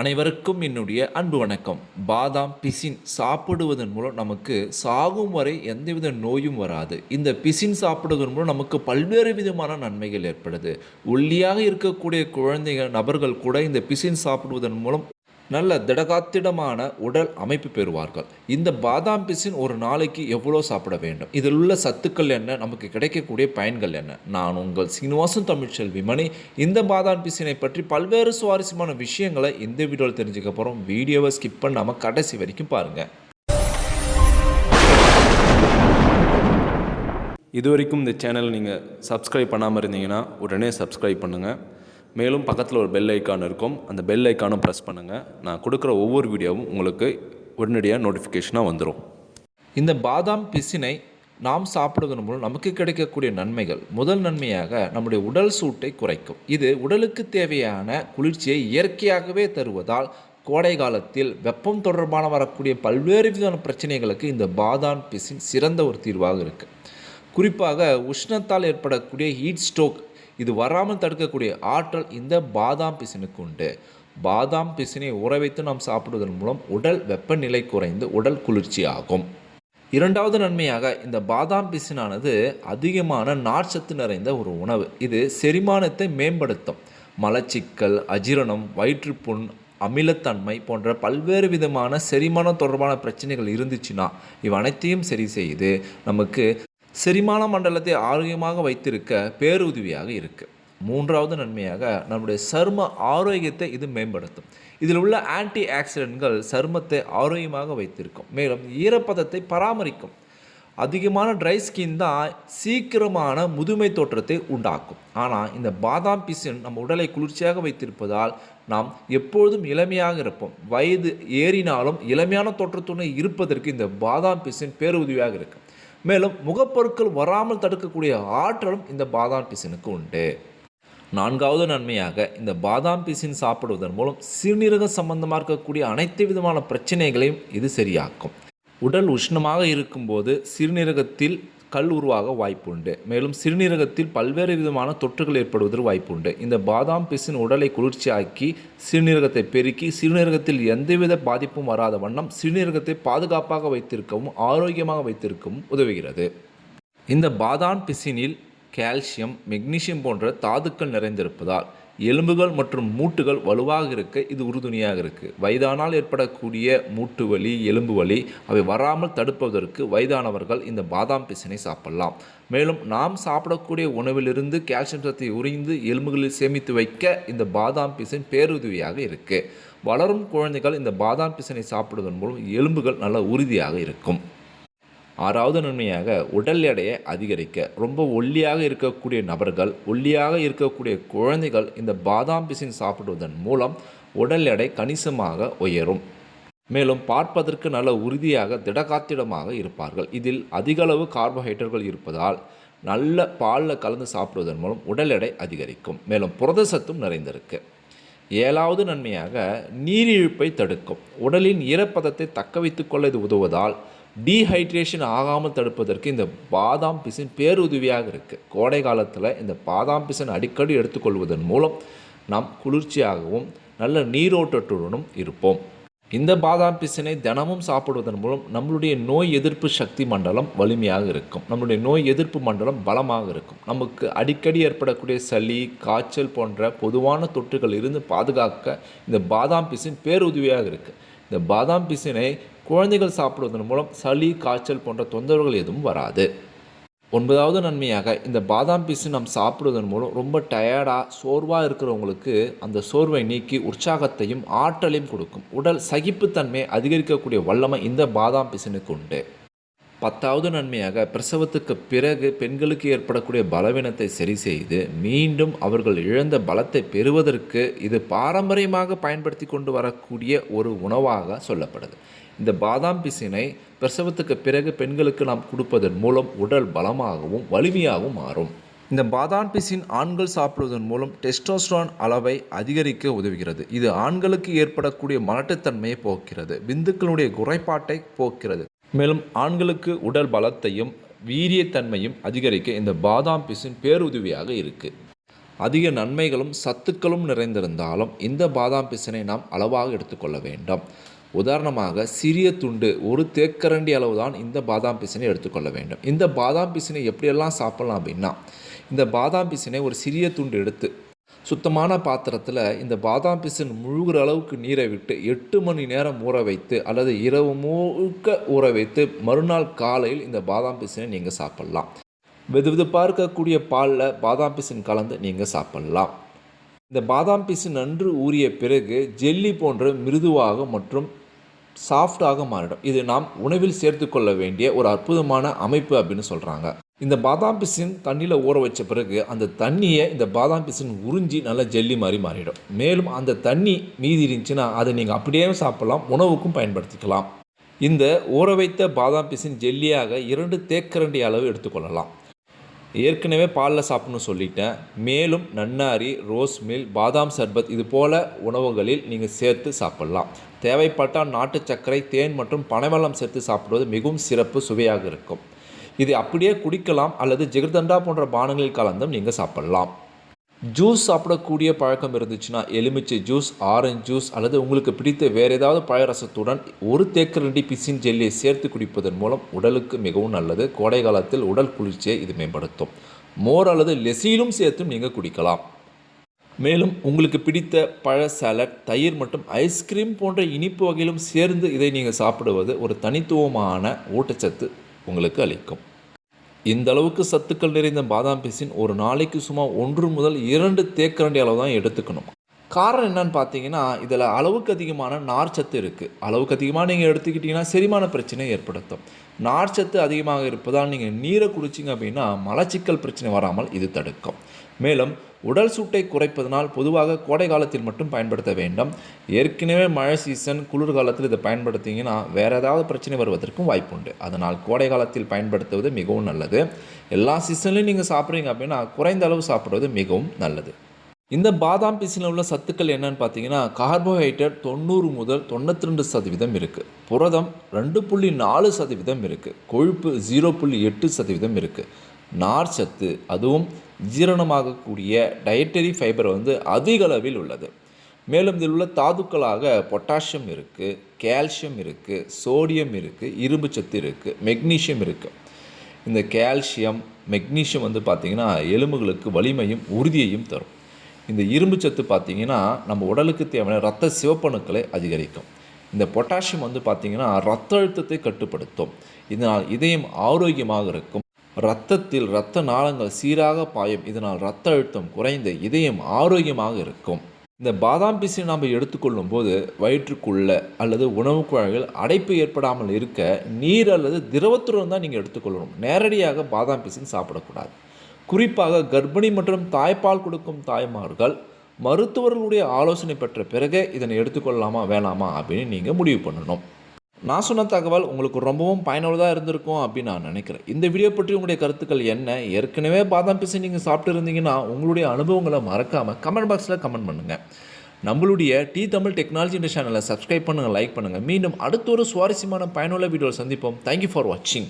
அனைவருக்கும் என்னுடைய அன்பு வணக்கம். பாதாம் பிசின் சாப்பிடுவதன் மூலம் நமக்கு சாகும் வரை எந்தவித நோயும் வராது. இந்த பிசின் சாப்பிடுவதன் மூலம் நமக்கு பல்வேறு விதமான நன்மைகள் ஏற்படுது. ஒல்லியாக இருக்கக்கூடிய குழந்தைகள் நபர்கள் கூட இந்த பிசின் சாப்பிடுவதன் மூலம் நல்ல திடகாத்திடமான உடல் அமைப்பு பெறுவார்கள். இந்த பாதாம் பிசின் ஒரு நாளைக்கு எவ்வளோ சாப்பிட வேண்டும்? இதில் உள்ள சத்துக்கள் என்ன? நமக்கு கிடைக்கக்கூடிய பயன்கள் என்ன? நான் உங்கள் சீனிவாசன் தமிழ்ச்செல்வி மணி இந்த பாதாம் பிசினை பற்றி பல்வேறு சுவாரஸ்யமான விஷயங்களை இந்த வீடியோவில் தெரிஞ்சுக்க போகிறோம் வீடியோவை ஸ்கிப் பண்ணாமல் கடைசி வரைக்கும் பாருங்கள் இது வரைக்கும் இந்த சேனல் நீங்கள் சப்ஸ்கிரைப் பண்ணாமல் இருந்தீங்கன்னா உடனே சப்ஸ்கிரைப் பண்ணுங்கள் மேலும் பக்கத்தில் ஒரு பெல் ஐக்கான் இருக்கும். அந்த பெல் ஐக்கானும் ப்ரெஸ் பண்ணுங்கள் நான் கொடுக்குற ஒவ்வொரு வீடியோவும் உங்களுக்கு உடனடியாக நோட்டிஃபிகேஷனாக வந்துடும் இந்த பாதாம் பிசினை நாம் சாப்பிடுவதன் மூலம் நமக்கு கிடைக்கக்கூடிய நன்மைகள். முதல் நன்மையாக நம்முடைய உடல் சூட்டை குறைக்கும். இது உடலுக்கு தேவையான குளிர்ச்சியை இயற்கையாகவே தருவதால் கோடை காலத்தில் வெப்பம் தொடர்பான வரக்கூடிய பல்வேறு விதமான பிரச்சனைகளுக்கு இந்த பாதாம் பிசின் சிறந்த ஒரு தீர்வாக இருக்குது குறிப்பாக உஷ்ணத்தால் ஏற்படக்கூடிய ஹீட் ஸ்ட்ரோக் இது வராமல் தடுக்கக்கூடிய ஆற்றல் இந்த பாதாம் பிசினுக்கு உண்டு. பாதாம் பிசினை ஊற வைத்து நாம் சாப்பிடுவதன் மூலம் உடல் வெப்பநிலை குறைந்து உடல் குளிர்ச்சி ஆகும் இரண்டாவது நன்மையாக இந்த பாதாம் பிசினானது அதிகமான நார்ச்சத்து நிறைந்த ஒரு உணவு. இது செரிமானத்தை மேம்படுத்தும். மலச்சிக்கல் அஜீரணம் வயிற்றுப்புண் அமிலத்தன்மை போன்ற பல்வேறு விதமான செரிமானம் தொடர்பான பிரச்சனைகள் இருந்துச்சுன்னா இவ் அனைத்தையும் சரி செய்து நமக்கு செரிமான மண்டலத்தை ஆரோக்கியமாக வைத்திருக்க பேருதவியாக இருக்குது மூன்றாவது நன்மையாக நம்முடைய சரும ஆரோக்கியத்தை இது மேம்படுத்தும். இதில் உள்ள ஆன்டி ஆக்சிடென்ட்கள் சருமத்தை ஆரோக்கியமாக வைத்திருக்கும். மேலும் ஈரப்பதத்தை பராமரிக்கும். அதிகமான ட்ரை ஸ்கின் தான் சீக்கிரமான முதுமை தோற்றத்தை உண்டாக்கும். ஆனால் இந்த பாதாம் பிசின் நம்ம உடலை குளிர்ச்சியாக வைத்திருப்பதால் நாம் எப்பொழுதும் இளமையாக இருப்போம். வயது ஏறினாலும் இளமையான தோற்றத்துடன் இருப்பதற்கு இந்த பாதாம் பிசின் பேருதவியாக இருக்கும் மேலும் முகப்பொருட்கள் வராமல் தடுக்கக்கூடிய ஆற்றலும் இந்த பாதாம் பிசினுக்கு உண்டு. நான்காவது நன்மையாக இந்த பாதாம் பிசின் சாப்பிடுவதன் மூலம் சிறுநீரக சம்பந்தமாக இருக்கக்கூடிய அனைத்து விதமான பிரச்சனைகளையும் இது சரியாக்கும். உடல் உஷ்ணமாக இருக்கும்போது சிறுநீரகத்தில் கல் உருவாக வாய்ப்புண்டு. மேலும் சிறுநீரகத்தில் பல்வேறு விதமான தொற்றுகள் ஏற்படுவதற்கு வாய்ப்புண்டு. இந்த பாதாம் பிசின் உடலை குளிர்ச்சியாக்கி சிறுநீரகத்தை பெருக்கி சிறுநீரகத்தில் எந்தவித பாதிப்பும் வராத வண்ணம் சிறுநீரகத்தை பாதுகாப்பாக வைத்திருக்கவும் ஆரோக்கியமாக வைத்திருக்கவும் உதவுகிறது. இந்த பாதாம் பிசினில் கால்சியம் மெக்னீசியம் போன்ற தாதுக்கள் நிறைந்திருப்பதால் எலும்புகள் மற்றும் மூட்டுகள் வலுவாக இருக்க இது உறுதுணையாக இருக்குது வயதானால் ஏற்படக்கூடிய மூட்டு வலி எலும்பு வலி அவை வராமல் தடுப்பதற்கு வயதானவர்கள் இந்த பாதாம் பிசினை சாப்பிடலாம். மேலும் நாம் சாப்பிடக்கூடிய உணவிலிருந்து கால்சியம் சத்தை உறிந்து எலும்புகளில் சேமித்து வைக்க இந்த பாதாம் பிசின் பேருதவியாக இருக்குது வளரும் குழந்தைகள் இந்த பாதாம் பிசினை சாப்பிடுவதன் மூலம் எலும்புகள் நல்ல உறுதியாக இருக்கும். ஆறாவது நன்மையாக உடல் எடையை அதிகரிக்க ரொம்ப ஒல்லியாக இருக்கக்கூடிய நபர்கள் ஒல்லியாக இருக்கக்கூடிய குழந்தைகள் இந்த பாதாம் பிசின் சாப்பிடுவதன் மூலம் உடல் எடை கணிசமாக உயரும். மேலும் பார்ப்பதற்கு நல்ல உறுதியாக திடகாத்திடமாக இருப்பார்கள். இதில் அதிகளவு கார்போஹைட்ரேட்டுகள் இருப்பதால் நல்ல பாலில் கலந்து சாப்பிடுவதன் மூலம் உடல் எடை அதிகரிக்கும். மேலும் புரதசத்தும் நிறைந்திருக்கு. ஏழாவது நன்மையாக நீரிழிப்பை தடுக்கும். உடலின் ஈரப்பதத்தை தக்க வைத்துக்கொள்ள இது உதவுவதால் டீஹைட்ரேஷன் ஆகாமல் தடுப்பதற்கு இந்த பாதாம் பிசின் பேருதவியாக இருக்குது கோடை காலத்தில் இந்த பாதாம் பிசின் அடிக்கடி எடுத்துக்கொள்வதன் மூலம் நாம் குளிர்ச்சியாகவும் நல்ல நீரோட்டத்துடனும் இருப்போம். இந்த பாதாம் பிசினை தினமும் சாப்பிடுவதன் மூலம் நம்மளுடைய நோய் எதிர்ப்பு சக்தி மண்டலம் வலிமையாக இருக்கும். நம்மளுடைய நோய் எதிர்ப்பு மண்டலம் பலமாக இருக்கும். நமக்கு அடிக்கடி ஏற்படக்கூடிய சளி காய்ச்சல் போன்ற பொதுவான தொற்றுகள் இருந்து பாதுகாக்க இந்த பாதாம் பிசின் பேருதவியாக இருக்குது இந்த பாதாம் பிசினை குழந்தைகள் சாப்பிடுவதன் மூலம் சளி காய்ச்சல் போன்ற தொந்தரவுகள் எதுவும் வராது. ஒன்பதாவது நன்மையாக இந்த பாதாம் பீஸு நாம் சாப்பிடுவதன் மூலம் ரொம்ப டயர்டாக சோர்வாக இருக்கிறவங்களுக்கு அந்த சோர்வை நீக்கி உற்சாகத்தையும் ஆற்றலையும் கொடுக்கும். உடல் சகிப்புத்தன்மையை அதிகரிக்கக்கூடிய வல்லமை இந்த பாதாம் பிசினுக்கு உண்டு. பத்தாவது நன்மையாக பிரசவத்துக்கு பிறகு பெண்களுக்கு ஏற்படக்கூடிய பலவீனத்தை சரி செய்து மீண்டும் அவர்கள் இழந்த பலத்தை பெறுவதற்கு இது பாரம்பரியமாக பயன்படுத்தி கொண்டு வரக்கூடிய ஒரு உணவாக சொல்லப்படுது. இந்த பாதாம் பிசினை பிரசவத்துக்கு பிறகு பெண்களுக்கு நாம் கொடுப்பதன் மூலம் உடல் பலமாகவும் வலிமையாகவும் மாறும். இந்த பாதாம் பிசின் ஆண்கள் சாப்பிடுவதன் மூலம் டெஸ்டோஸ்ட்ரான் அளவை அதிகரிக்க உதவுகிறது. இது ஆண்களுக்கு ஏற்படக்கூடிய மலட்டுத்தன்மையை போக்கிறது விந்துக்களுடைய குறைபாட்டை போக்கிறது மேலும் ஆண்களுக்கு உடல் பலத்தையும் வீரியத்தன்மையும் அதிகரிக்க இந்த பாதாம் பிசின் பேருதவியாக இருக்குது அதிக நன்மைகளும் சத்துக்களும் நிறைந்திருந்தாலும் இந்த பாதாம் பிசினை நாம் அளவாக எடுத்துக்கொள்ள வேண்டும். உதாரணமாக சிறிய துண்டு ஒரு தேக்கரண்டி அளவு தான் இந்த பாதாம் பிசினை எடுத்துக்கொள்ள வேண்டும். இந்த பாதாம் பிசினை எப்படியெல்லாம் சாப்பிட்லாம் அப்படின்னா இந்த பாதாம் பிசினை ஒரு சிறிய துண்டு எடுத்து சுத்தமான பாத்திரத்தில் இந்த பாதாம் பிசின் முழுகிற அளவுக்கு நீரை விட்டு எட்டு மணி நேரம் ஊற வைத்து அல்லது இரவு முழுக்க ஊற வைத்து மறுநாள் காலையில் இந்த பாதாம் பிசினை நீங்கள் சாப்பிட்லாம். வெது வெதுப்பாக இருக்கக்கூடிய பாலில் பாதாம் பிசின் கலந்து நீங்கள் சாப்பிட்லாம். இந்த பாதாம் பிசு நன்று ஊறிய பிறகு ஜெல்லி போன்ற மிருதுவாக மற்றும் சாஃப்டாக மாறிடும். இது நாம் உணவில் சேர்த்து கொள்ள வேண்டிய ஒரு அற்புதமான அமைப்பு அப்படின்னு சொல்கிறாங்க இந்த பாதாம் பிசின் தண்ணியில் ஊற வச்ச பிறகு அந்த தண்ணியை இந்த பாதாம் பிசின் உறிஞ்சி நல்லா ஜெல்லி மாதிரி மாறிடும். மேலும் அந்த தண்ணி மீதி இருந்துச்சுன்னா அதை நீங்கள் அப்படியே சாப்பிடலாம் உணவுக்கும் பயன்படுத்திக்கலாம். இந்த ஊற வைத்த பாதாம் பிசின் ஜெல்லியாக இரண்டு தேக்கரண்டி அளவு எடுத்துக்கொள்ளலாம். ஏற்கனவே பாலில் சாப்பிடணும்னு சொல்லிட்டேன். மேலும் நன்னாரி ரோஸ் மில் பாதாம் சர்பத் இது போல உணவுகளில் நீங்கள் சேர்த்து சாப்பிடலாம். தேவைப்பட்டால் நாட்டு சர்க்கரை தேன் மற்றும் பனைவெல்லம் சேர்த்து சாப்பிடுவது மிகவும் சிறப்பு சுவையாக இருக்கும். இதை அப்படியே குடிக்கலாம் அல்லது ஜிகர்தண்டா போன்ற பானங்களில் கலந்தும் நீங்கள் சாப்பிடலாம். ஜூஸ் சாப்பிடக்கூடிய பழக்கம் இருந்துச்சுன்னா எலுமிச்சை ஜூஸ் ஆரஞ்சு ஜூஸ் அல்லது உங்களுக்கு பிடித்த வேறு ஏதாவது பழரசத்துடன் ஒரு தேக்கரண்டி பிசின் ஜெல்லியை சேர்த்து குடிப்பதன் மூலம் உடலுக்கு மிகவும் நல்லது. கோடை காலத்தில் உடல் குளிர்ச்சியை இது மேம்படுத்தும். மோர் அல்லது லெசியிலும் சேர்த்தும் நீங்கள் குடிக்கலாம். மேலும் உங்களுக்கு பிடித்த பழ சாலட் தயிர் மற்றும் ஐஸ்கிரீம் போன்ற இனிப்பு வகையிலும் சேர்ந்து இதை நீங்கள் சாப்பிடுவது ஒரு தனித்துவமான ஊட்டச்சத்து உங்களுக்கு அளிக்கும். இந்த அளவுக்கு சத்துக்கள் நிறைந்த பாதாம் பிசின் ஒரு நாளைக்கு சுமார் ஒன்று முதல் இரண்டு தேக்கரண்டி அளவு தான் எடுத்துக்கணும். காரணம் என்னன்னு பார்த்தீங்கன்னா இதில் அளவுக்கு அதிகமான நார்ச்சத்து இருக்குது அளவுக்கு அதிகமாக நீங்கள் எடுத்துக்கிட்டிங்கன்னா செரிமான பிரச்சனை ஏற்படுத்தும். நார்ச்சத்து அதிகமாக இருப்பதால் நீங்கள் நீரை குடிச்சிங்க அப்படின்னா மலச்சிக்கல் பிரச்சனை வராமல் இது தடுக்கும். மேலும் உடல் சூட்டை குறைப்பதனால் பொதுவாக கோடை காலத்தில் மட்டும் பயன்படுத்த வேண்டும். ஏற்கனவே மழை சீசன் குளிர் காலத்தில் இதை பயன்படுத்திங்கன்னா வேறு ஏதாவது பிரச்சனை வருவதற்கும் வாய்ப்புண்டு. அதனால் கோடை காலத்தில் பயன்படுத்துவது மிகவும் நல்லது. எல்லா சீசன்லையும் நீங்கள் சாப்பிட்றீங்க அப்படின்னா குறைந்த அளவு சாப்பிடுவது மிகவும் நல்லது. இந்த பாதாம் பிசினில் உள்ள சத்துக்கள் என்னன்னு பார்த்தீங்கன்னா கார்போஹைட்ரேட் தொண்ணூறு முதல் தொண்ணூற்றி ரெண்டு சதவீதம் இருக்குது புரதம் ரெண்டு புள்ளி நாலு சதவீதம் இருக்குது கொழுப்பு ஜீரோ புள்ளி எட்டு சதவீதம் இருக்குது நார் சத்து அதுவும் ஜீரணமாகக்கூடிய டயட்டரி ஃபைபர் வந்து அதிக அளவில் உள்ளது. மேலும் இதில் உள்ள தாதுக்களாக பொட்டாசியம் இருக்குது கால்சியம் இருக்குது சோடியம் இருக்குது இரும்பு சத்து இருக்குது மெக்னீஷியம் இருக்குது இந்த கால்சியம் மெக்னீஷியம் வந்து பார்த்திங்கன்னா எலும்புகளுக்கு வலிமையும் உறுதியையும் தரும். இந்த இரும்பு சத்து பார்த்திங்கன்னா நம்ம உடலுக்கு தேவையான ரத்த சிவப்பணுக்களை அதிகரிக்கும். இந்த பொட்டாசியம் வந்து பார்த்திங்கன்னா ரத்த அழுத்தத்தை கட்டுப்படுத்தும். இதனால் இதயம் ஆரோக்கியமாக இருக்கும். இரத்தத்தில் இரத்த நாளங்கள் சீராக பாயும். இதனால் இரத்த அழுத்தம் குறைந்து இதயம் ஆரோக்கியமாக இருக்கும். இந்த பாதாம் பிசினை நாம் எடுத்துக்கொள்ளும் போது வயிற்றுக்குள்ள அல்லது உணவு குழாய்கள் அடைப்பு ஏற்படாமல் இருக்க நீர் அல்லது திரவத்துடன் தான் நீங்கள் எடுத்துக்கொள்ளணும். நேரடியாக பாதாம் பிசின் சாப்பிடக்கூடாது. குறிப்பாக கர்ப்பிணி மற்றும் தாய்ப்பால் கொடுக்கும் தாய்மார்கள் மருத்துவர்களுடைய ஆலோசனை பெற்ற பிறகே இதனை எடுத்துக்கொள்ளலாமா வேணாமா அப்படின்னு நீங்கள் முடிவு பண்ணணும். நான் சொன்ன தகவல் உங்களுக்கு ரொம்பவும் பயனுள்ளதாக இருந்திருக்கும் அப்படின்னு நான் நினைக்கிறேன். இந்த வீடியோ பற்றி உங்களுடைய கருத்துக்கள் என்ன? ஏற்கனவே பாதாம் பிசை நீங்கள் சாப்பிட்டு இருந்தீங்கன்னா உங்களுடைய அனுபவங்களை மறக்காமல் கமெண்ட் பாக்ஸில் கமெண்ட் பண்ணுங்கள் நம்மளுடைய டி தமிழ் டெக்னாலஜி இந்த சேனலை சப்ஸ்கிரைப் பண்ணுங்கள் லைக் பண்ணுங்கள் மீண்டும் அடுத்த ஒரு சுவாரஸ்யமான பயனுள்ள வீடியோவில் சந்திப்போம். தேங்க்யூ ஃபார் வாட்சிங்